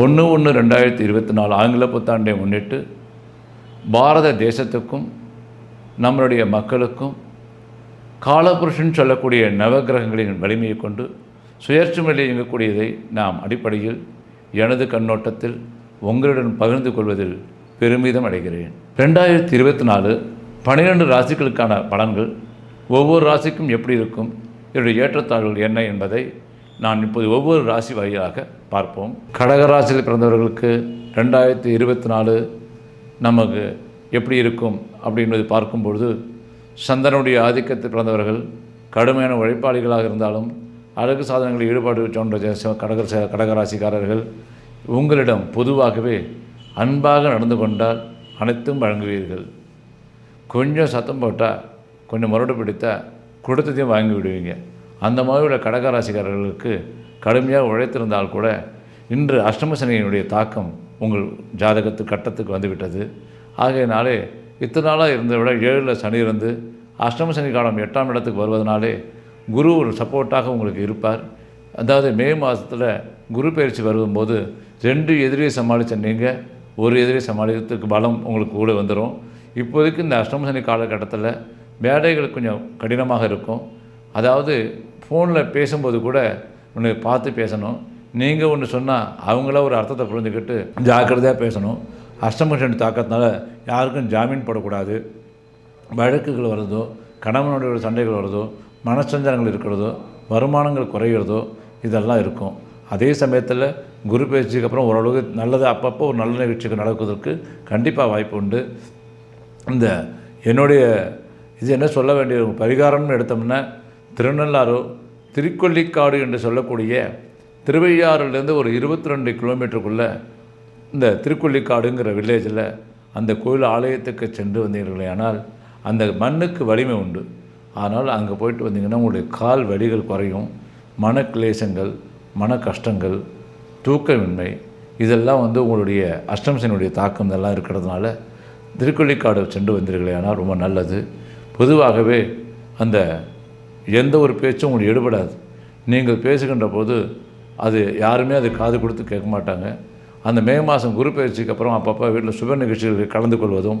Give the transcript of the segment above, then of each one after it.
ஒன்று ஒன்று ரெண்டாயிரத்தி இருபத்தி நாலு ஆங்கில புத்தாண்டை முன்னிட்டு பாரத தேசத்துக்கும் நம்மளுடைய மக்களுக்கும் காலபுருஷன் சொல்லக்கூடிய நவகிரகங்களின் வலிமையை கொண்டு சுயேட்சையில் இயங்கக்கூடியதை நாம் அடிப்படையில் எனது கண்ணோட்டத்தில் உங்களுடன் பகிர்ந்து கொள்வதில் பெருமிதம் அடைகிறேன். ரெண்டாயிரத்தி இருபத்தி நாலு பன்னிரெண்டு ராசிகளுக்கான பலன்கள் ஒவ்வொரு ராசிக்கும் எப்படி இருக்கும்? இதனுடைய ஏற்றத்தாழ்வுகள் என்ன என்பதை நான் இப்போது ஒவ்வொரு ராசி வாரியாக பார்ப்போம். கடகராசியில் பிறந்தவர்களுக்கு ரெண்டாயிரத்தி இருபத்தி நாலு நமக்கு எப்படி இருக்கும் அப்படின்றது பார்க்கும்பொழுது சந்தனுடைய ஆதிக்கத்தில் பிறந்தவர்கள் கடுமையான உழைப்பாளிகளாக இருந்தாலும் அழகு சாதனங்களில் ஈடுபாடு சொன்ற கடக கடகராசிக்காரர்கள் உங்களிடம் பொதுவாகவே அன்பாக நடந்து கொண்டால் அனைத்தும் வழங்குவீர்கள். கொஞ்சம் சத்தம் போட்டால் கொஞ்சம் முரடு பிடித்தால் கொடுத்ததையும் வாங்கி விடுவீங்க. அந்த மாதிரி உள்ள கடகராசிக்காரர்களுக்கு கடுமையாக உழைத்திருந்தால் கூட இன்று அஷ்டமசனியினுடைய தாக்கம் உங்கள் ஜாதகத்து கட்டத்துக்கு வந்துவிட்டது. ஆகையினாலே இத்தனை நாளாக இருந்த விட ஏழில் சனி இருந்து அஷ்டம சனி காலம் எட்டாம் இடத்துக்கு வருவதனாலே குரு ஒரு சப்போர்ட்டாக உங்களுக்கு இருப்பார். அதாவது மே மாதத்தில் குரு பயிற்சி வரும்போது ரெண்டு எதிரியை சமாளித்த நீங்கள் ஒரு எதிரியை சமாளிக்கிறதுக்கு பலம் உங்களுக்கு கூட வந்துடும் இப்போதைக்கு இந்த அஷ்டம சனி காலகட்டத்தில் வேலைகள் கொஞ்சம் கடினமாக இருக்கும். அதாவது ஃபோனில் பேசும்போது கூட ஒன்று பார்த்து பேசணும். நீங்கள் ஒன்று சொன்னால் அவங்கள ஒரு அர்த்தத்தை புரிஞ்சுக்கிட்டு ஜாக்கிரதையாக பேசணும். அஷ்டமஷன் தாக்கத்தினால யாருக்கும் ஜாமீன் போடக்கூடாது. வழக்குகள் வருதோ கணவனுடைய சண்டைகள் வருதோ மனசஞ்சலங்கள் இருக்கிறதோ வருமானங்கள் குறைகிறதோ இதெல்லாம் இருக்கும். அதே சமயத்தில் குரு பயிற்சிக்கு அப்புறம் ஓரளவுக்கு நல்லது அப்பப்போ ஒரு நல்ல நிகழ்ச்சிகள் நடக்குவதற்கு கண்டிப்பாக வாய்ப்பு உண்டு. இந்த என்னுடைய இது என்ன சொல்ல வேண்டிய ஒரு பரிகாரம்னு எடுத்தோம்னா திருநள்ளாறு திருக்கொல்லிக்காடு என்று சொல்லக்கூடிய திருவையாறுலேருந்து ஒரு இருபத்தி ரெண்டு கிலோமீட்டருக்குள்ளே இந்த திருக்கொல்லிக்காடுங்கிற வில்லேஜில் அந்த கோயில் ஆலயத்துக்கு சென்று வந்தீர்களே ஆனால் அந்த மண்ணுக்கு வலிமை உண்டு. ஆனால் அங்கே போயிட்டு வந்தீங்கன்னா உங்களுடைய கால் வலிகள் குறையும் மன கிளேசங்கள் மன கஷ்டங்கள் தூக்கமின்மை இதெல்லாம் வந்து உங்களுடைய அஷ்டம்சனுடைய தாக்கம் இதெல்லாம் இருக்கிறதுனால திருக்கொள்ளிக்காடு சென்று வந்தீர்களே ஆனால் ரொம்ப நல்லது. பொதுவாகவே அந்த எந்த ஒரு பேச்சும் உங்களுக்கு எடுபடாது. நீங்கள் பேசுகின்ற போது அது யாருமே அது காது கொடுத்து கேட்க மாட்டாங்க. அந்த மே மாதம் குரு பயிற்சிக்கு அப்புறம் அப்பப்போ வீட்டில் சுப நிகழ்ச்சிகளுக்கு கலந்து கொள்வதும்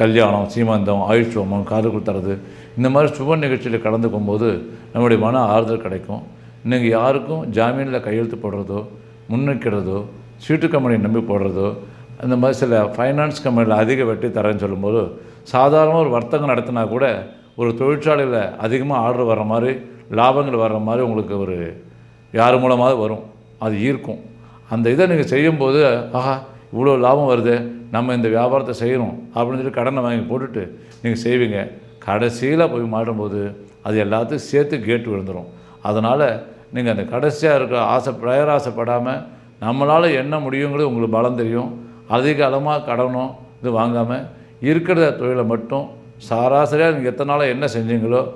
கல்யாணம் சீமந்தம் ஆயுஷ்வமம் காது கொடுத்துறது இந்த மாதிரி சுப நிகழ்ச்சியில் கலந்து போகும்போது நம்முடைய மன ஆறுதல் கிடைக்கும். நீங்கள் யாருக்கும் ஜாமீனில் கையெழுத்து போடுறதோ முன்னிக்கிறதோ சீட்டு கம்பெனியை நம்பி போடுறதோ அந்த மாதிரி சில ஃபைனான்ஸ் கம்பெனியில் அதிக வெட்டி தரேன்னு சொல்லும்போது சாதாரண ஒரு வர்த்தகம் நடத்தினா கூட ஒரு தொழிற்சாலையில் அதிகமாக ஆர்டர் வர்ற மாதிரி லாபங்கள் வர்ற மாதிரி உங்களுக்கு ஒரு யார் மூலமாக வரும். அது ஈர்க்கும். அந்த இதை நீங்கள் செய்யும்போது ஆஹா இவ்வளோ லாபம் வருது நம்ம இந்த வியாபாரத்தை செய்கிறோம் அப்படின்னு சொல்லி கடனை வாங்கி போட்டுட்டு நீங்கள் செய்வீங்க. கடைசியில் போய் மாட்டும்போது அது எல்லாத்தையும் சேர்த்து கேட்டு விழுந்துடும் அதனால் நீங்கள் அந்த கடைசியாக இருக்க ஆசை பிரயராசப்படாமல் நம்மளால் என்ன முடியுங்கிறது உங்களுக்கு பலம் தெரியும். அதிக அளமாக கடனும் இது வாங்காமல் இருக்கிற தொழிலை மட்டும் சராசரியாக நீங்கள் எத்தனை நாளாக என்ன செஞ்சீங்களோ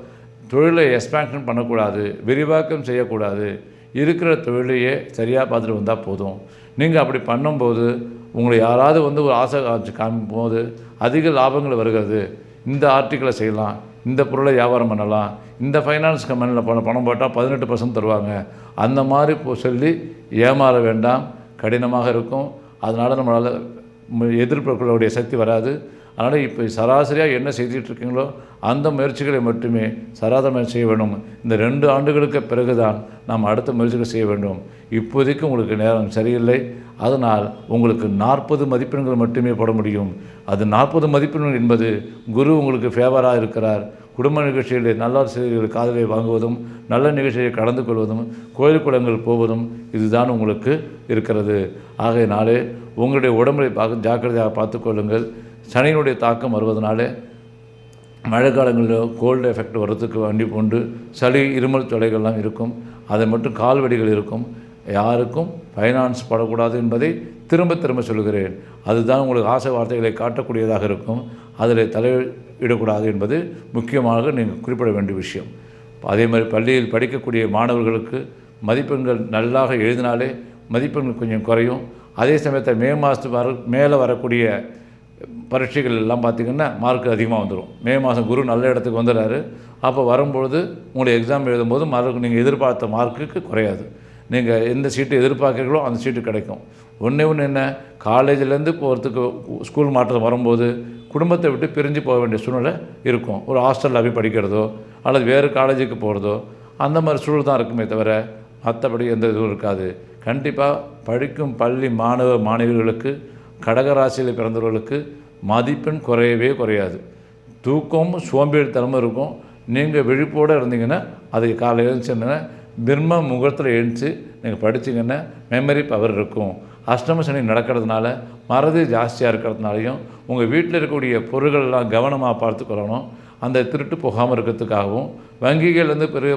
தொழிலை எக்ஸ்பேன்ஷன் பண்ணக்கூடாது விரிவாக்கம் செய்யக்கூடாது இருக்கிற தொழிலையே சரியாக பார்த்துட்டு வந்தால் போதும். நீங்கள் அப்படி பண்ணும்போது உங்களை யாராவது வந்து ஒரு ஆசை காட்சி காமிக்கும் போது அதிக லாபங்கள் வருகிறது. இந்த ஆர்டிக்கிளை செய்யலாம் இந்த பொருளை வியாபாரம் பண்ணலாம் இந்த ஃபைனான்ஸ் கம்பெனியில் பணம் பணம் போட்டால் பதினெட்டு பர்சன்ட் தருவாங்க. அந்த மாதிரி சொல்லி ஏமாற வேண்டாம். கடினமாக இருக்கும். அதனால் நம்மளால் ம- எதிர்ப்புகளுடைய சக்தி வராது. அதனால் இப்போ சராசரியாக என்ன செய்துட்டு இருக்கீங்களோ அந்த முயற்சிகளை மட்டுமே சராதரம் செய்ய வேண்டும். இந்த ரெண்டு ஆண்டுகளுக்கு பிறகுதான் நாம் அடுத்த முயற்சிகள் செய்ய வேண்டும். இப்போதைக்கு உங்களுக்கு நேரம் சரியில்லை. அதனால் உங்களுக்கு நாற்பது மதிப்பெண்கள் மட்டுமே போட முடியும். அது நாற்பது மதிப்பெண்கள் என்பது குரு உங்களுக்கு ஃபேவராக இருக்கிறார். குடும்ப நிகழ்ச்சிகளில் நல்ல செய்திகள் காதலை வாங்குவதும் நல்ல நிகழ்ச்சியை கலந்து கொள்வதும் கோயில் குளங்கள் போவதும் இதுதான் உங்களுக்கு இருக்கிறது. ஆகையினாலே உங்களுடைய உடம்பை பார்க்க ஜாக்கிரதையாக பார்த்துக்கொள்ளுங்கள் சனியினுடைய தாக்கம் வருவதனாலே மழை காலங்களில் கோல்டு எஃபெக்ட் வர்றதுக்கு வண்டி கொண்டு சளி இருமல் தொலைகள்லாம் இருக்கும். அதை மட்டும் கால்வெடிகள் இருக்கும். யாருக்கும் ஃபைனான்ஸ் படக்கூடாது என்பதை திரும்ப திரும்ப சொல்கிறேன் அதுதான் உங்களுக்கு ஆசை வார்த்தைகளை காட்டக்கூடியதாக இருக்கும். அதில் தலையிடக்கூடாது என்பது முக்கியமாக நீங்கள் குறிப்பிட வேண்டிய விஷயம். அதே மாதிரி பள்ளியில் படிக்கக்கூடிய மாணவர்களுக்கு மதிப்பெண்கள் நல்லாக எழுதினாலே மதிப்பெண்கள் கொஞ்சம் குறையும். அதே சமயத்தில் மே மாதத்து வர மேலே வரக்கூடிய பரீட்சைகள் எல்லாம் பார்த்திங்கன்னா மார்க் அதிகமாக வந்துடும் மே மாதம் குரு நல்ல இடத்துக்கு வந்துடுறாரு அப்போ வரும்பொழுது உங்களுடைய எக்ஸாம் எழுதும்போது மார்க் நீங்கள் எதிர்பார்த்த மார்க்குக்கு குறையாது. நீங்கள் எந்த சீட்டு எதிர்பார்க்குறீங்களோ அந்த சீட்டு கிடைக்கும். ஒன்றே ஒன்று என்ன? காலேஜ்லேருந்து போகிறதுக்கு ஸ்கூல் மாற்றம் வரும்போது குடும்பத்தை விட்டு பிரிஞ்சு போக வேண்டிய சூழ்நிலை இருக்கும். ஒரு ஹாஸ்டலில் போய் படிக்கிறதோ அல்லது வேறு காலேஜுக்கு போகிறதோ அந்த மாதிரி சூழல் தான் இருக்குமே தவிர மற்றபடி எந்த இதுவும் இருக்காது. கண்டிப்பாக படிக்கும் பள்ளி மாணவ மாணவிகளுக்கு கடகராசியில் பிறந்தவர்களுக்கு மதிப்பெண் குறையவே குறையாது. தூக்கமும் சோம்பேறித்தனமும் இருக்கும். நீங்கள் விழிப்போடு இருந்தீங்கன்னா அதுக்கு காலையில் எழுந்துச்சுன்னா பிரம்ம முகூர்த்தத்தில் எழுந்துச்சு நீங்கள் படிச்சிங்கன்னா மெமரி பவர் இருக்கும். அஷ்டம சனி நடக்கிறதுனால மறதி ஜாஸ்தியாக இருக்கிறதுனாலையும் உங்கள் வீட்டில் இருக்கக்கூடிய பொருள்கள்லாம் கவனமாக பார்த்துக்கொள்ளணும் அந்த திருட்டு போகாமல் இருக்கிறதுக்காகவும் வங்கிகள்லேருந்து பெரிய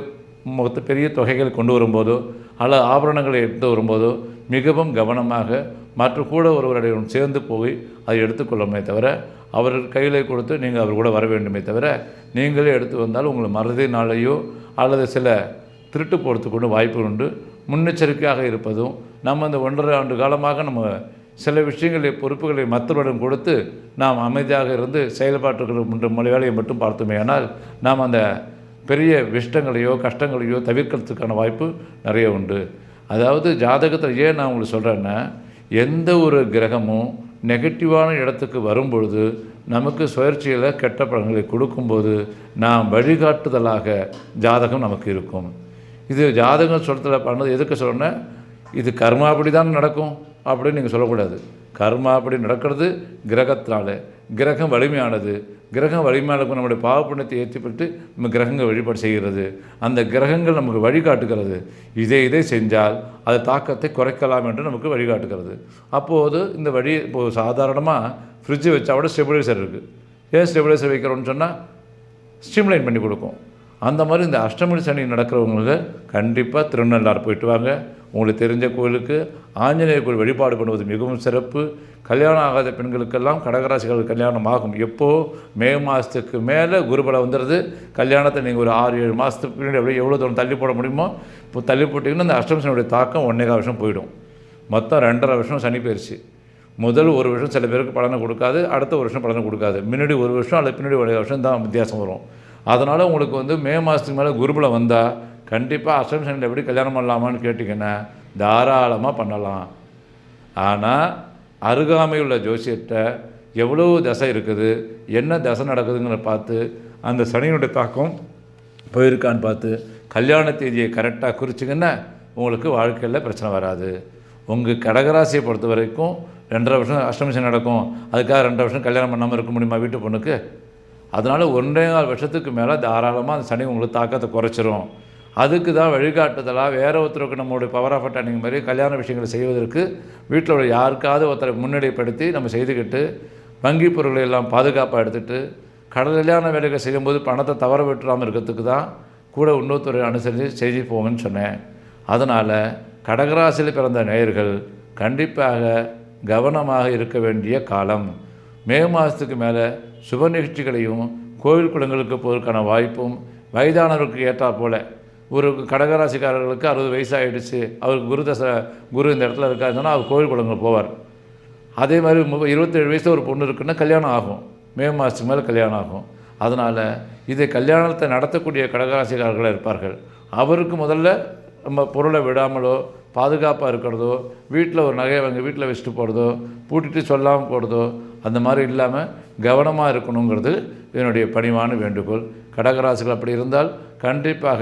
மொத்த பெரிய தொகைகள் கொண்டு வரும்போதோ அல்ல ஆபரணங்களை எடுத்து வரும்போதோ மிகவும் கவனமாக மற்ற கூட ஒருவருடைய சேர்ந்து போய் அதை எடுத்துக்கொள்ளணுமே தவிர அவர் கையில் கொடுத்து நீங்கள் அவர் கூட வர வேண்டுமே தவிர நீங்களே எடுத்து வந்தால் உங்களை மறதினாலேயோ அல்லது சில திருட்டு போகிறதுக்கு கொண்டு வாய்ப்பு உண்டு. முன்னெச்சரிக்கையாக இருப்பதும் நம்ம இந்த ஒன்றரை ஆண்டு காலமாக நம்ம சில விஷயங்களை பொறுப்புகளை மற்றவரிடம் கொடுத்து நாம் அமைதியாக இருந்து செயல்பாட்டுகள் மொழி வேலையை மட்டும் பார்த்தோமே ஆனால் நாம் அந்த பெரிய விஷ்டங்களையோ கஷ்டங்களையோ தவிர்க்கிறதுக்கான வாய்ப்பு நிறைய உண்டு. அதாவது ஜாதகத்தில் ஏன் நான் உங்களுக்கு சொல்கிறேன்னா எந்த ஒரு கிரகமும் நெகட்டிவான இடத்துக்கு வரும்பொழுது நமக்கு சுயற்சியில் கெட்ட பலன்களை கொடுக்கும்போது நாம் வழிகாட்டுதலாக ஜாதகம் நமக்கு இருக்கும். இது ஜாதகம் சொல்கிறதுல பண்ணது எதுக்கு சொன்னேன் இது கர்மாப்படி தான் நடக்கும் அப்படின்னு நீங்கள் சொல்லக்கூடாது. கர்மாபடி நடக்கிறது கிரகத்தினால. கிரகம் வலிமையானது. கிரகம் வலிமையானது நம்முடைய பாவப்புண்ணத்தை ஏற்றிப்பட்டு நம்ம கிரகங்கள் வழிபாடு செய்கிறது. அந்த கிரகங்கள் நமக்கு வழிகாட்டுகிறது. இதை இதை செஞ்சால் அது தாக்கத்தை குறைக்கலாம் என்று நமக்கு வழிகாட்டுகிறது. அப்போது இந்த வழி இப்போது சாதாரணமாக ஃப்ரிட்ஜு வச்சா கூட ஸ்டெபிலைசர் இருக்குது ஏன் ஸ்டெபிலைசர் வைக்கிறோன்னு சொன்னால் ஸ்டிம்லைன் பண்ணி கொடுக்கும். அந்த மாதிரி இந்த அஷ்டமி சனி நடக்கிறவங்களுக்கு கண்டிப்பாக திருநள்ளாறு போயிட்டு வாங்க. உங்களுக்கு தெரிஞ்ச கோயிலுக்கு ஆஞ்சநேயர் கோயில் வழிபாடு பண்ணுவது மிகவும் சிறப்பு. கல்யாணம் ஆகாத பெண்களுக்கெல்லாம் கடகராசிகள் கல்யாணம் ஆகும். எப்போது மே மாதத்துக்கு மேலே குருபலம் வந்துடுது கல்யாணத்தை நீங்கள் ஒரு ஆறு ஏழு மாதத்துக்கு பின்னாடி அப்படியே எவ்வளோ தூரம் தள்ளி போட முடியுமோ இப்போ தள்ளி போட்டிங்கன்னா அந்த அஷ்டமசனுடைய தாக்கம் ஒன்றேகால் வருஷம் போயிடும். மொத்தம் ரெண்டரை வருஷம் சனி போயிடுச்சு முதல் ஒரு வருஷம் சில பேருக்கு பலனை கொடுக்காது அடுத்த ஒரு வருஷம் பலனை கொடுக்காது. முன்னாடி ஒரு வருஷம் அல்லது பின்னாடி ஒரு வருஷம் தான் வித்தியாசம் வரும். அதனால் உங்களுக்கு வந்து மே மாதத்துக்கு மேலே குருபலம் வந்தால் கண்டிப்பாக அசம்ஷனில் எப்படி கல்யாணம் பண்ணலாமான்னு கேட்டிங்கன்னா தாராளமாக பண்ணலாம். ஆனால் அருகாமையுள்ள ஜோசியத்தை எவ்வளோ தசை இருக்குது என்ன தசை நடக்குதுங்கிற பார்த்து அந்த சனியினுடைய தாக்கம் போயிருக்கான்னு பார்த்து கல்யாண தேதியை கரெக்டாக குறிச்சிங்கன்னா உங்களுக்கு வாழ்க்கையில் பிரச்சனை வராது. உங்கள் கடகராசியை பொறுத்த வரைக்கும் ரெண்டரை வருஷம் அஷ்டமிஷன் நடக்கும். அதுக்காக ரெண்டரை வருஷம் கல்யாணம் பண்ணாமல் இருக்க முடியுமா வீட்டு பொண்ணுக்கு? அதனால் ஒன்றே நாலு வருஷத்துக்கு மேலே தாராளமாக அந்த சனி உங்களுக்கு தாக்கத்தை குறைச்சிரும். அதுக்கு தான் வழிகாட்டுதலாக வேற ஒருத்தருக்கு நம்மளுடைய பவர் ஆஃப் அட்டானிங் மாதிரி கல்யாண விஷயங்களை செய்வதற்கு வீட்டில் உள்ள யாருக்காவது ஒருத்தரை முன்னிலைப்படுத்தி நம்ம செய்துக்கிட்டு வங்கி பொருட்களை எல்லாம் பாதுகாப்பாக எடுத்துகிட்டு கடலிலான வேலைகள் செய்யும்போது பணத்தை தவற விட்டுறாமல் இருக்கிறதுக்கு தான் கூட இன்னொருத்தரை அனுசரித்து செய்து போங்கன்னு சொன்னேன். அதனால் கடகராசியில் பிறந்த நேயர்கள் கண்டிப்பாக கவனமாக இருக்க வேண்டிய காலம். மே மாதத்துக்கு மேலே சுப நிகழ்ச்சிகளையும் கோவில் குளங்களுக்கு போவதற்கான வாய்ப்பும் வயதானவருக்கு ஏற்றாற் போல் ஒரு கடகராசிக்காரர்களுக்கு அறுபது வயசாகிடுச்சு அவருக்கு குரு தசை குரு இந்த இடத்துல இருக்காருன்னா அவர் கோவில் குளங்கள் போவார். அதே மாதிரி மு இருபத்தேழு வயசில் ஒரு பொண்ணு இருக்குன்னா கல்யாணம் ஆகும். மே மாதத்துக்கு மேலே கல்யாணம் ஆகும். அதனால் இதை கல்யாணத்தை நடத்தக்கூடிய கடகராசிக்காரர்களாக இருப்பார்கள். அவருக்கு முதல்ல நம்ம பொருளை விடாமலோ பாதுகாப்பாக இருக்கிறதோ வீட்டில் ஒரு நகையை வாங்கி வீட்டில் வச்சுட்டு போகிறதோ பூட்டிட்டு சொல்லாமல் போகிறதோ அந்த மாதிரி இல்லாமல் கவனமாக இருக்கணுங்கிறது என்னுடைய பணிவான வேண்டுகோள். கடகராசிகள் அப்படி இருந்தால் கண்டிப்பாக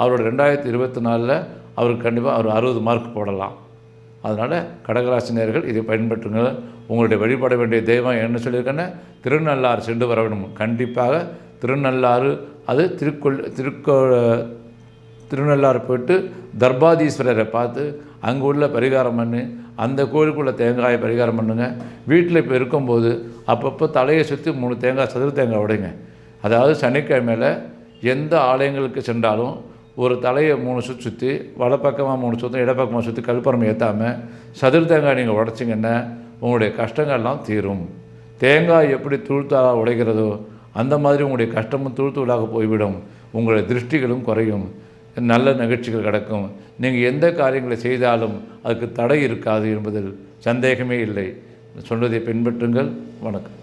அவரோட ரெண்டாயிரத்தி இருபத்தி நாலில் அவருக்கு கண்டிப்பாக அவர் அறுபது மார்க் போடலாம். அதனால் கடகராசி நேர்கள் இதை பயன்படுத்துங்க உங்களுடைய வழிபட வேண்டிய தெய்வம் என்ன சொல்லியிருக்கேன்னா திருநள்ளாறு சென்று வர வேண்டும் கண்டிப்பாக திருநள்ளாறு அது திருக்கொள் திருக்கோ திருநள்ளாறு போயிட்டு தர்பாதீஸ்வரரை பார்த்து அங்கே உள்ள பரிகாரம் பண்ணி அந்த கோயிலுக்குள்ள தேங்காயை பரிகாரம் பண்ணுங்க. வீட்டில் இப்போ இருக்கும்போது அப்பப்போ தலையை சுற்றி மூணு தேங்காய் சதுர தேங்காய் உடைங்க. அதாவது சனிக்கிழமையில் எந்த ஆலயங்களுக்கு சென்றாலும் ஒரு தலையை மூணு சுற்றி சுற்றி வலப்பக்கமாக மூணு சுத்தம் இடப்பக்கமாக சுற்றி கல்பரம் ஏற்றாமல் சதுர் தேங்காய் நீங்கள் உடைச்சிங்கன்னா உங்களுடைய கஷ்டங்கள்லாம் தீரும். தேங்காய் எப்படி தூள்தாளாக உடைக்கிறதோ அந்த மாதிரி உங்களுடைய கஷ்டமும் தூள் போய்விடும். உங்களுடைய திருஷ்டிகளும் குறையும். நல்ல நிகழ்ச்சிகள் கிடக்கும். நீங்கள் எந்த காரியங்களை செய்தாலும் அதுக்கு தடை இருக்காது என்பதில் சந்தேகமே இல்லை. சொன்னதை பின்பற்றுங்கள். வணக்கம்.